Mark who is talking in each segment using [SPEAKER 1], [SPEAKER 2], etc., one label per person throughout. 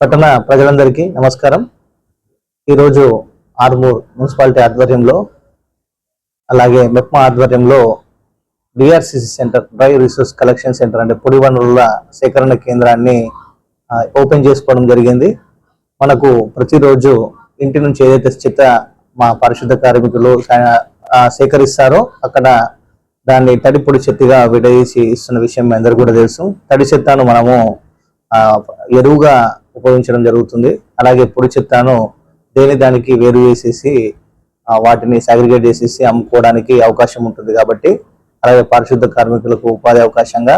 [SPEAKER 1] పట్టణ ప్రజలందరికీ నమస్కారం. ఈరోజు ఆర్మూర్ మున్సిపాలిటీ ఆధ్వర్యంలో అలాగే మెప్మా ఆధ్వర్యంలో DRCC centre dry resource collection centre అంటే పొడి వనరుల సేకరణ కేంద్రాన్ని ఓపెన్ చేసుకోవడం జరిగింది. మనకు ప్రతిరోజు ఇంటి నుంచి ఏదైతే చెత్త మా పరిశుద్ధ కార్మికులు సేకరిస్తారో అక్కడ దాన్ని తడి పొడి చెత్తగా విడదీసి ఇస్తున్న విషయం మీ అందరు కూడా తెలుసు. తడి చెత్తను మనము ఎరువుగా ఉపయోగించడం జరుగుతుంది. అలాగే పొడి చెత్తను దేని దానికి వేరు చేసేసి వాటిని సాగ్రిగేట్ చేసేసి అమ్ముకోవడానికి అవకాశం ఉంటుంది కాబట్టి అలాగే పారిశుద్ధ కార్మికులకు ఉపాధి అవకాశంగా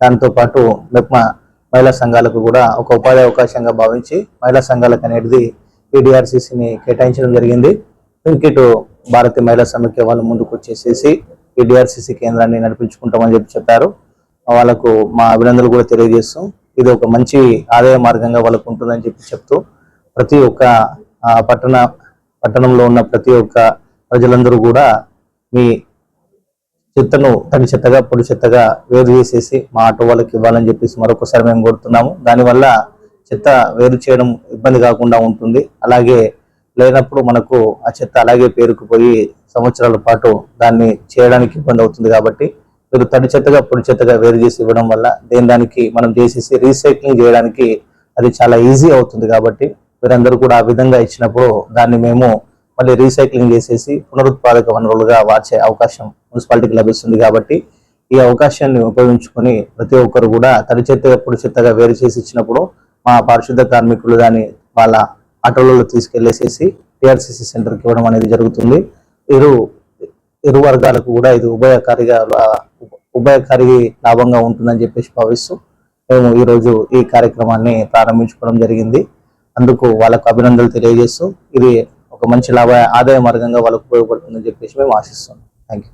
[SPEAKER 1] దాంతో పాటు మెప్మా మహిళా సంఘాలకు కూడా ఒక ఉపాధి అవకాశంగా భావించి మహిళా సంఘాలకు అనేది ఈడిఆర్సిసిని కేటాయించడం జరిగింది. ఇంకిటు భారతీయ మహిళా సమైక్య వాళ్ళు ముందుకు వచ్చేసేసి ఈ కేంద్రాన్ని నడిపించుకుంటామని చెప్పి చెప్పారు. వాళ్ళకు మా అభినందనలు కూడా తెలియజేస్తాం ఇది ఒక మంచి ఆదాయ మార్గంగా వాళ్ళకు ఉంటుందని చెప్పి చెప్తూ ప్రతి ఒక్క పట్టణ పట్టణంలో ఉన్న ప్రతి ఒక్క ప్రజలందరూ కూడా మీ చెత్తను తడి చెత్తగా పొడి చెత్తగా వేరు చేసేసి మా ఆటో వాళ్ళకి ఇవ్వాలని చెప్పేసి మరొకసారి మేము కోరుతున్నాము. దానివల్ల చెత్త వేరు చేయడం ఇబ్బంది కాకుండా ఉంటుంది. అలాగే లేనప్పుడు మనకు ఆ చెత్త అలాగే పేరుకుపోయి సంవత్సరాల పాటు దాన్ని చేయడానికి ఇబ్బంది అవుతుంది కాబట్టి మీరు తడి చెత్తగా పొడి చెత్తగా వేరు చేసి ఇవ్వడం వల్ల దేని దానికి మనం చేసేసి రీసైక్లింగ్ చేయడానికి అది చాలా ఈజీ అవుతుంది కాబట్టి మీరందరూ కూడా ఆ విధంగా ఇచ్చినప్పుడు దాన్ని మేము మళ్ళీ రీసైక్లింగ్ చేసేసి పునరుత్పాదక వనరులుగా మార్చే అవకాశం మున్సిపాలిటీకి లభిస్తుంది కాబట్టి ఈ అవకాశాన్ని ఉపయోగించుకొని ప్రతి ఒక్కరు కూడా తడి చెత్తగా పొడి చెత్తగా వేరు చేసి ఇచ్చినప్పుడు మా పారిశుద్ధ కార్మికులు దాన్ని వాళ్ళ ఆటోలలో తీసుకెళ్ళేసేసి టిఆర్సీసీ సెంటర్కి ఇవ్వడం అనేది జరుగుతుంది. ఇరు ఇరు వర్గాలకు కూడా ఇది ఉభయకారిగా ఉభయకారి లాభంగా ఉంటుందని చెప్పేసి భావిస్తూ మేము ఈరోజు ఈ కార్యక్రమాన్ని ప్రారంభించుకోవడం జరిగింది. అందుకు వాళ్ళకు అభినందనలు తెలియజేస్తూ ఇది ఒక మంచి లాభ ఆదాయ మార్గంగా వాళ్ళకు ఉపయోగపడుతుందని చెప్పేసి మేము ఆశిస్తున్నాం. Thank you